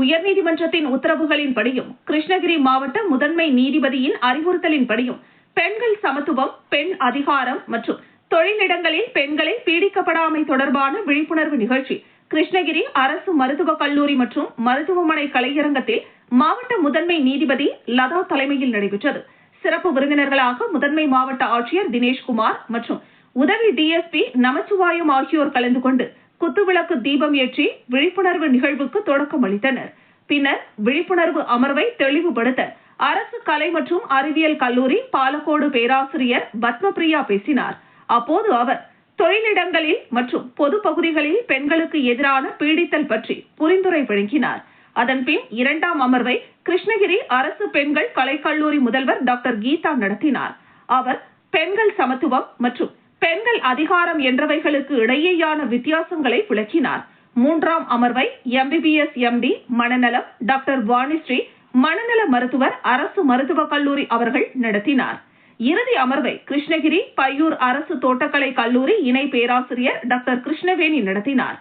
உயர்நீதிமன்றத்தின் உத்தரவுகளின்படியும் கிருஷ்ணகிரி மாவட்ட முதன்மை நீதிபதியின் அறிவுறுத்தலின்படியும் பெண்கள் சமத்துவம் பெண் அதிகாரம் மற்றும் தொழிலிடங்களில் பெண்களை பீடிக்கப்படாமை தொடர்பான விழிப்புணர்வு நிகழ்ச்சி கிருஷ்ணகிரி அரசு மருத்துவக் கல்லூரி மற்றும் மருத்துவமனை கலையரங்கத்தில் மாவட்ட முதன்மை நீதிபதி லதா தலைமையில் நடைபெற்றது. சிறப்பு விருந்தினர்களாக முதன்மை மாவட்ட ஆட்சியர் தினேஷ்குமார் மற்றும் உதவி டிஎஸ்பி நமச்சிவாயம் ஆகியோர் கலந்து கொண்டு குத்துவிளக்கு தீபம் ஏற்றி விழிப்புணர்வு நிகழ்வுக்கு தொடக்கம் அளித்தனர். பின்னர் விழிப்புணர்வு அமர்வை தெளிவுபடுத்த அரசு கலை மற்றும் அறிவியல் கல்லூரி பாலக்கோடு பேராசிரியர் பத்மபிரியா பேசினார். அப்போது அவர் தொழிலிடங்களில் மற்றும் பொது பகுதிகளில் பெண்களுக்கு எதிரான பீடித்தல் பற்றி புரிந்துரை வழங்கினார். அதன்பின் இரண்டாம் அமர்வை கிருஷ்ணகிரி அரசு பெண்கள் கலைக்கல்லூரி முதல்வர் டாக்டர் கீதா நடத்தினார். அவர் பெண்கள் சமத்துவம் மற்றும் பெண்கள் அதிகாரம் என்றவைகளுக்கு இடையேயான வித்தியாசங்களை விளக்கினார். மூன்றாம் அமர்வை எம்பிபிஎஸ் எம்டி மனநலம் டாக்டர் வாணிஸ்ரீ மனநல மருத்துவர் அரசு மருத்துவக் கல்லூரி அவர்கள் நடத்தினார். இறுதி அமர்வை கிருஷ்ணகிரி பையூர் அரசு தோட்டக்கலை கல்லூரி இணை பேராசிரியர் டாக்டர் கிருஷ்ணவேணி நடத்தினார்.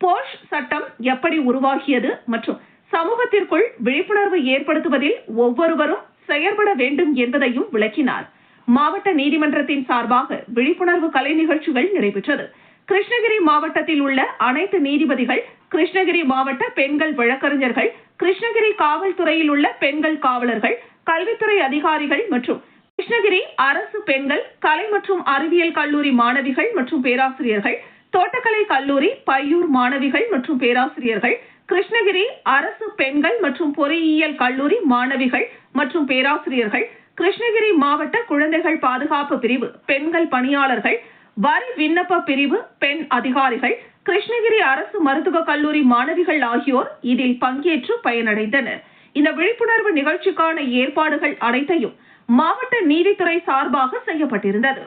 போஷ் சட்டம் எப்படி உருவாகியது மற்றும் சமூகத்திற்குள் விழிப்புணர்வு ஏற்படுத்துவதில் ஒவ்வொருவரும் செயற்பட வேண்டும் என்பதையும் விளக்கினார். மாவட்ட நீதிமன்றத்தின் சார்பாக விழிப்புணர்வு கலை நிகழ்ச்சிகள் நடைபெற்றது. கிருஷ்ணகிரி மாவட்டத்தில் உள்ள அனைத்து நீதிபதிகள் கிருஷ்ணகிரி மாவட்ட பெண்கள் வழக்கறிஞர்கள் கிருஷ்ணகிரி காவல்துறையில் உள்ள பெண்கள் காவலர்கள் கல்வித்துறை அதிகாரிகள் மற்றும் கிருஷ்ணகிரி அரசு பெண்கள் கலை மற்றும் அறிவியல் கல்லூரி மாணவிகள் மற்றும் பேராசிரியர்கள் தோட்டக்கலை கல்லூரி பையூர் மாணவிகள் மற்றும் பேராசிரியர்கள் கிருஷ்ணகிரி அரசு பெண்கள் மற்றும் பொறியியல் கல்லூரி மாணவிகள் மற்றும் பேராசிரியர்கள் கிருஷ்ணகிரி மாவட்ட குழந்தைகள் பாதுகாப்பு பிரிவு பெண்கள் பணியாளர்கள் வரி விண்ணப்ப பிரிவு பெண் அதிகாரிகள் கிருஷ்ணகிரி அரசு மருத்துவக் கல்லூரி மாணவிகள் ஆகியோர் இதில் பங்கேற்று பயனடைந்தனர். இந்த விழிப்புணர்வு நிகழ்ச்சிக்கான ஏற்பாடுகள் அனைத்தையும் மாவட்ட நீதித்துறை சார்பாக செய்யப்பட்டிருந்தது.